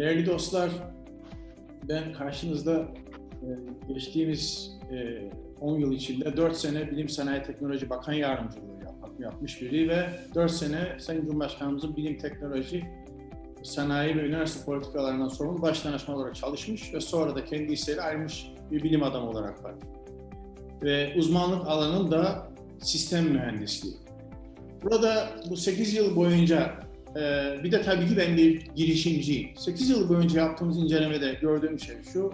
Değerli dostlar, ben karşınızda e, geçtiğimiz e, 10 yıl içinde 4 sene Bilim Sanayi Teknoloji Bakan Yardımcılığı yap- yapmış biri ve 4 sene Sayın Cumhurbaşkanımızın Bilim Teknoloji Sanayi ve Üniversite Politikalarından sorumlu baş danışman olarak çalışmış ve sonra da kendi isteğiyle ayrılmış bir bilim adamı olarak var. Ve uzmanlık alanım da sistem mühendisliği. Burada bu 8 yıl boyunca ee, bir de tabii ki ben bir girişimciyim. 8 yıl boyunca yaptığımız incelemede gördüğüm şey şu.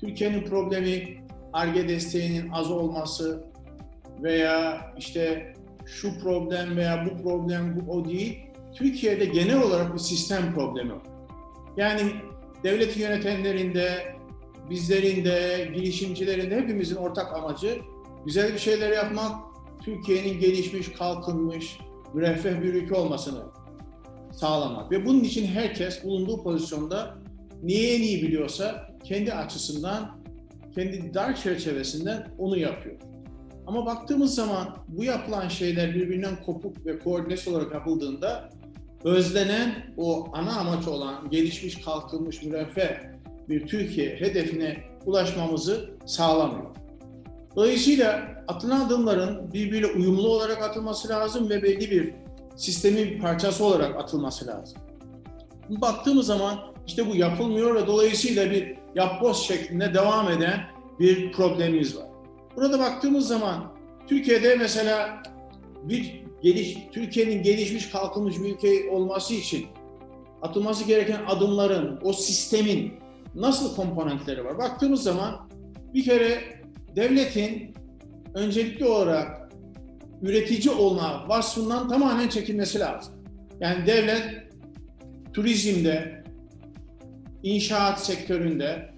Türkiye'nin problemi ARGE desteğinin az olması veya işte şu problem veya bu problem bu o değil. Türkiye'de genel olarak bir sistem problemi var. Yani devleti yönetenlerinde, bizlerin de, girişimcilerin de hepimizin ortak amacı güzel bir şeyler yapmak, Türkiye'nin gelişmiş, kalkınmış, müreffeh bir ülke olmasını sağlamak. Ve bunun için herkes bulunduğu pozisyonda niye en iyi biliyorsa kendi açısından, kendi dar çerçevesinden onu yapıyor. Ama baktığımız zaman bu yapılan şeyler birbirinden kopuk ve koordinesi olarak yapıldığında özlenen o ana amaç olan gelişmiş, kalkınmış, müreffeh bir Türkiye hedefine ulaşmamızı sağlamıyor. Dolayısıyla atılan adımların birbiriyle uyumlu olarak atılması lazım ve belli bir sistemin bir parçası olarak atılması lazım. Baktığımız zaman işte bu yapılmıyor ve dolayısıyla bir yapboz şeklinde devam eden bir problemimiz var. Burada baktığımız zaman Türkiye'de mesela bir geliş, Türkiye'nin gelişmiş kalkınmış bir ülke olması için atılması gereken adımların, o sistemin nasıl komponentleri var? Baktığımız zaman bir kere devletin öncelikli olarak üretici olma vasfından tamamen çekilmesi lazım. Yani devlet turizmde, inşaat sektöründe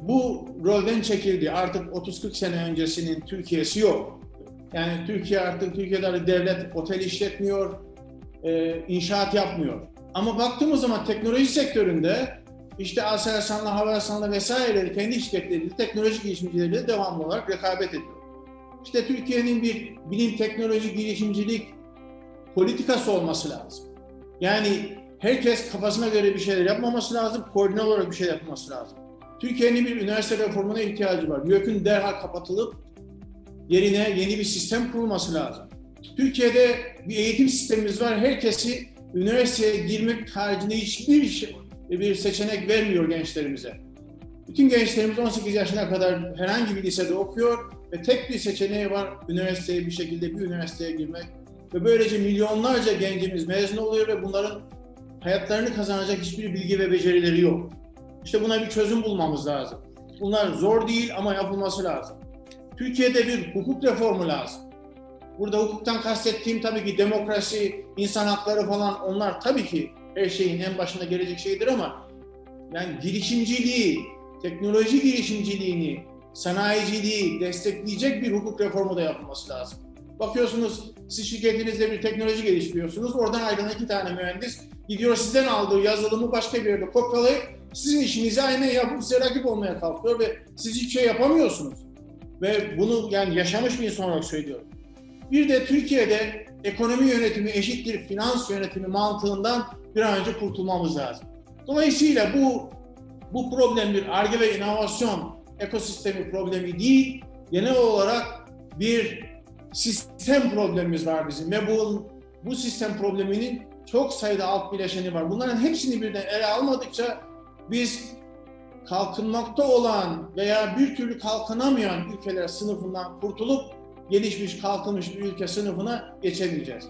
bu rolden çekildi. Artık 30-40 sene öncesinin Türkiye'si yok. Yani Türkiye artık Türkiye'de devlet otel işletmiyor, e, inşaat yapmıyor. Ama baktığımız zaman teknoloji sektöründe işte Aselsan'la, Havelsan'la vesaireleri kendi şirketleriyle, teknoloji girişimcileriyle devamlı olarak rekabet ediyor. İşte Türkiye'nin bir bilim, teknoloji, girişimcilik politikası olması lazım. Yani herkes kafasına göre bir şeyler yapmaması lazım, koordine olarak bir şey yapması lazım. Türkiye'nin bir üniversite reformuna ihtiyacı var. YÖK'ün derhal kapatılıp yerine yeni bir sistem kurulması lazım. Türkiye'de bir eğitim sistemimiz var. Herkesi üniversiteye girmek haricinde hiçbir şey, bir seçenek vermiyor gençlerimize. Bütün gençlerimiz 18 yaşına kadar herhangi bir lisede okuyor ve tek bir seçeneği var üniversiteye bir şekilde bir üniversiteye girmek. Ve böylece milyonlarca gencimiz mezun oluyor ve bunların hayatlarını kazanacak hiçbir bilgi ve becerileri yok. İşte buna bir çözüm bulmamız lazım. Bunlar zor değil ama yapılması lazım. Türkiye'de bir hukuk reformu lazım. Burada hukuktan kastettiğim tabii ki demokrasi, insan hakları falan onlar tabii ki her şeyin en başında gelecek şeydir ama yani girişimciliği, teknoloji girişimciliğini, sanayiciliği destekleyecek bir hukuk reformu da yapılması lazım. Bakıyorsunuz siz şirketinizde bir teknoloji geliştiriyorsunuz. Oradan ayrılan iki tane mühendis gidiyor sizden aldığı yazılımı başka bir yerde kopyalayıp sizin işinizi aynen yapıp size rakip olmaya kalkıyor ve siz hiçbir şey yapamıyorsunuz. Ve bunu yani yaşamış bir insan olarak söylüyorum. Bir de Türkiye'de ekonomi yönetimi eşittir finans yönetimi mantığından bir an önce kurtulmamız lazım. Dolayısıyla bu bu problem bir arge ve inovasyon ekosistemi problemi değil, genel olarak bir sistem problemimiz var bizim ve bu bu sistem probleminin çok sayıda alt bileşeni var. Bunların hepsini birden ele almadıkça biz kalkınmakta olan veya bir türlü kalkınamayan ülkeler sınıfından kurtulup gelişmiş, kalkınmış bir ülke sınıfına geçemeyeceğiz.